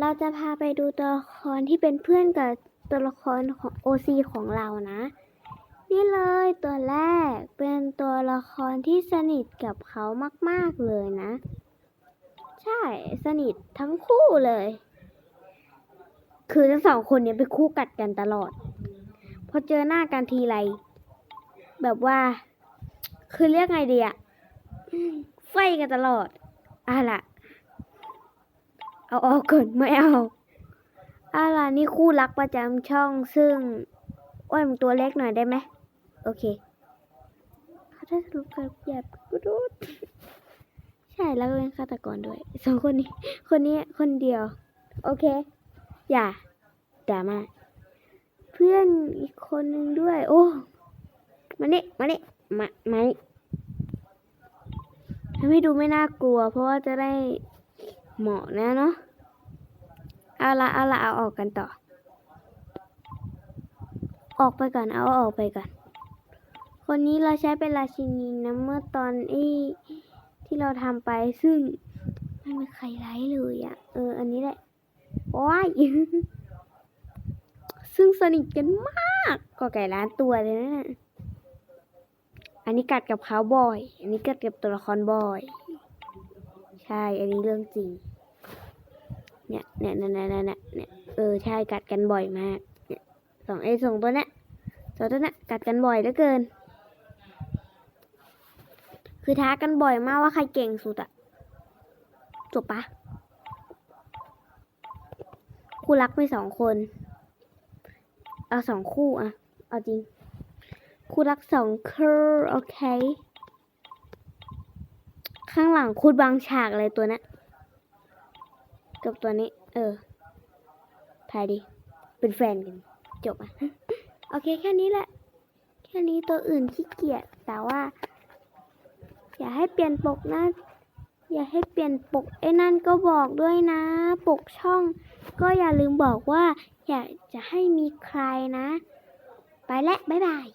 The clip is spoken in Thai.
เราจะพาไปดูตัวละครที่เป็นเพื่อนกับตัวละครของโอซีของเรานะ นี่เลยตัวแรกเป็นตัวละครที่สนิทกับเขามาก ๆ เลยนะ ใช่สนิททั้งคู่เลย คือทั้งสองคนเนี้ยเป็นคู่กัดกันตลอด พอเจอหน้ากันทีไร แบบว่า คือเรียกไงดีอะไฟกันตลอดอะล่ะ เอาออกก่อนไม่เอาอะล่ะนี่คู่รักประจำช่องซึ่งอ้ยมึงตัวเล็กหน่อยได้ไหม โอเคเขาได้สรุปกับหยาบกูดูดใช่แล้วก็เป็นฆาตกรด้วยสองคนนี้ คนนี้คนเดียว โอเค อย่าด่ามาเพื่อนอีกคนนึงด้วย โอ้มาเนี่มาเนี่มามานี่ทำให้ดูไม่น่ากลัว เพราะว่าจะได้ เหมาะนะเนาะเอาละเอาละเอาออกกันต่อ ออกไปก่อนเอาออกไปก่อน คนนี้เราใช้เป็นราชินีนะเมื่อตอนที่ที่เราทำไปซึ่งไม่มีใครไลค์เลยอะ่ะ เออ อันนี้แหละ โอ้ย ซึ่งสนิทกันมากก็ไก่ล้านตัวเลยนะ อันนี้กัดกับเขาบ่อย อันนี้กัดกับตัวละครบ่อย ใช่ อันนี้เรื่องจริง เนี่ยเนี่ยเนี่ยเนี่ยเนี่ยเออ ใช่ กัดกันบ่อยมาก เนี่ยสองไอ้สองตัวเนี้ยสองตัวเนี้ยกัดกันบ่อยเหลือเกิน คือท้ากันบ่อยมากว่าใครเก่งสุดอะจบปะคู่รักไม่สองคน เอาสองคู่อะเอาจริง คู่รักสองคือโอเค ข้างหลังคูดบางฉากเลยตัวเนี้กับตัวนี้ เออทายดิเป็นแฟนกัน จบอะ โอเคแค่นี้แหละ แค่นี้ตัวอื่นขี้เกียจแต่ว่า อย่าให้เปลี่ยนปกนะ อย่าให้เปลี่ยนปกไอ้นั่นก็บอกด้วยนะ ปกช่อง ก็อย่าลืมบอกว่า อยากจะให้มีใครนะ ไปแล้วบ๊ายบาย